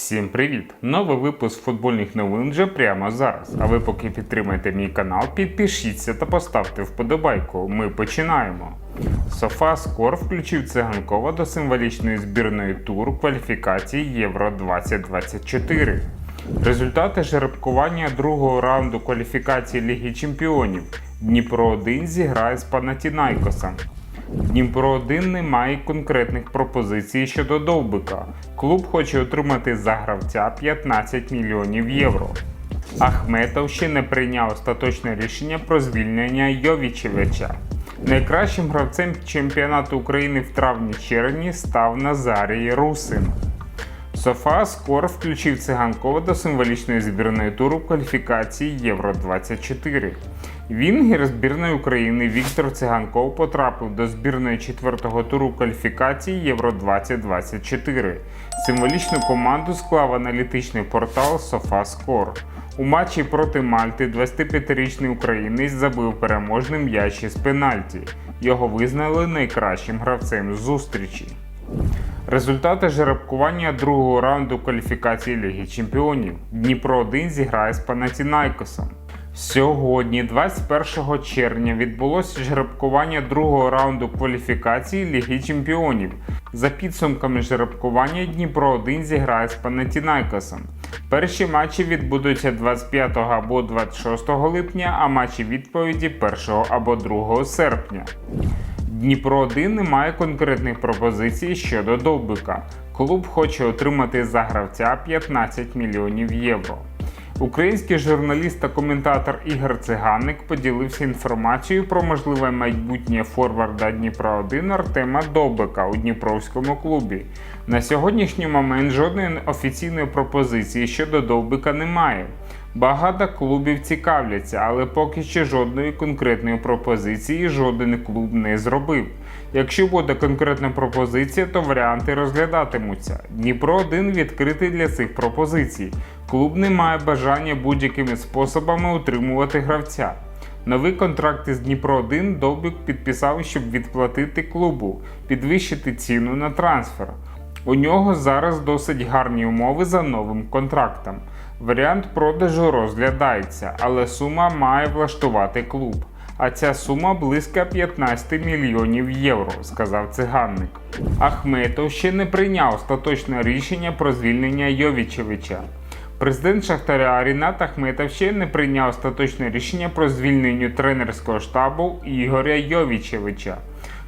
Всім привіт! Новий випуск футбольних новин вже прямо зараз. А ви поки підтримаєте мій канал, підпишіться та поставте вподобайку. Ми починаємо. Софа Скор включив циганкова до символічної збірної туру кваліфікації Євро 2024. Результати жеребкування другого раунду кваліфікації Ліги Чемпіонів. Дніпро 1 зіграє з Панатінайкосом. Дніпро 1 не має конкретних пропозицій щодо Довбика. Клуб хоче отримати за гравця 15 мільйонів євро. Ахметов ще не прийняв остаточне рішення про звільнення Йовічевича. Найкращим гравцем чемпіонату України в травні-червні став Назарій Русин. Софа Скор включив циганкова до символічної збірної туру кваліфікації Євро 24. Вінгер збірної України Віктор Циганков потрапив до збірної четвертого туру кваліфікації Євро 2024. Символічну команду склав аналітичний портал Скор. У матчі проти Мальти 25-річний українець забив переможний м'яч із пенальті. Його визнали найкращим гравцем зустрічі. Результати жеребкування другого раунду кваліфікації Ліги Чемпіонів. Дніпро 1 зіграє з Панатінайкосом. Сьогодні, 21 червня, відбулося жеребкування другого раунду кваліфікації Ліги Чемпіонів. За підсумками жеребкування Дніпро 1 зіграє з Панатінайкосом. Перші матчі відбудуться 25 або 26 липня, а матчі відповіді 1 або 2 серпня. Дніпро 1 не має конкретних пропозицій щодо Довбика. Клуб хоче отримати за гравця 15 мільйонів євро. Український журналіст та коментатор Ігор Циганник поділився інформацією про можливе майбутнє форварда Дніпра 1 Артема Довбика у Дніпровському клубі. На сьогоднішній момент жодної офіційної пропозиції щодо Довбика немає. Багато клубів цікавляться, але поки що жодної конкретної пропозиції жоден клуб не зробив. Якщо буде конкретна пропозиція, то варіанти розглядатимуться. Дніпро 1 відкритий для цих пропозицій. Клуб не має бажання будь-якими способами утримувати гравця. Новий контракт із Дніпро 1 Довбик підписав, щоб відплатити клубу, підвищити ціну на трансфер. У нього зараз досить гарні умови за новим контрактом. Варіант продажу розглядається, але сума має влаштувати клуб. А ця сума близько 15 мільйонів євро, сказав циганник. Ахметов ще не прийняв остаточне рішення про звільнення Йовічевича. Президент Шахтаря Рінат Ахметов ще не прийняв остаточне рішення про звільнення тренерського штабу Ігоря Йовічевича.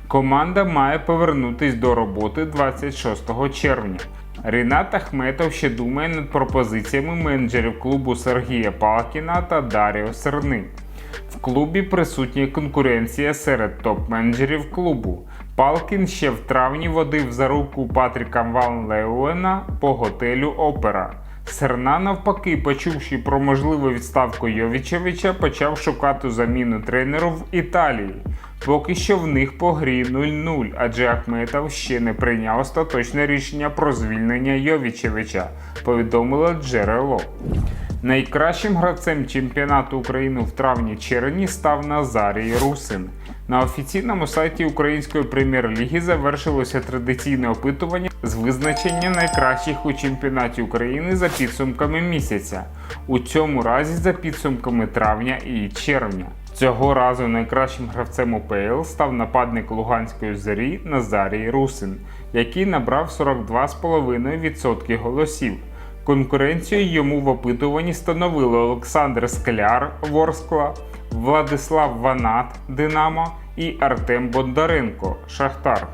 Команда має повернутись до роботи 26 червня. Рінат Ахметов ще думає над пропозиціями менеджерів клубу Сергія Палкіна та Даріо Серни. В клубі присутня конкуренція серед топ-менеджерів клубу. Палкін ще в травні водив за руку Патріка Ван Леуена по готелю Опера. Серна, навпаки, почувши про можливу відставку Йовічевича, почав шукати заміну тренеру в Італії. Поки що в них по грі 0-0, адже Ахметов ще не прийняв остаточне рішення про звільнення Йовічевича, повідомило джерело. Найкращим гравцем чемпіонату України в травні-червні став Назарій Русин. На офіційному сайті Української прем'єр-ліги завершилося традиційне опитування з визначення найкращих у чемпіонаті України за підсумками місяця. У цьому разі за підсумками травня і червня. Цього разу найкращим гравцем УПЛ став нападник Луганської зорі Назарій Русин, який набрав 42,5% голосів. Конкуренцію йому в опитуванні становили Олександр Скляр Ворскла, Владислав Ванат Динамо і Артем Бондаренко Шахтар.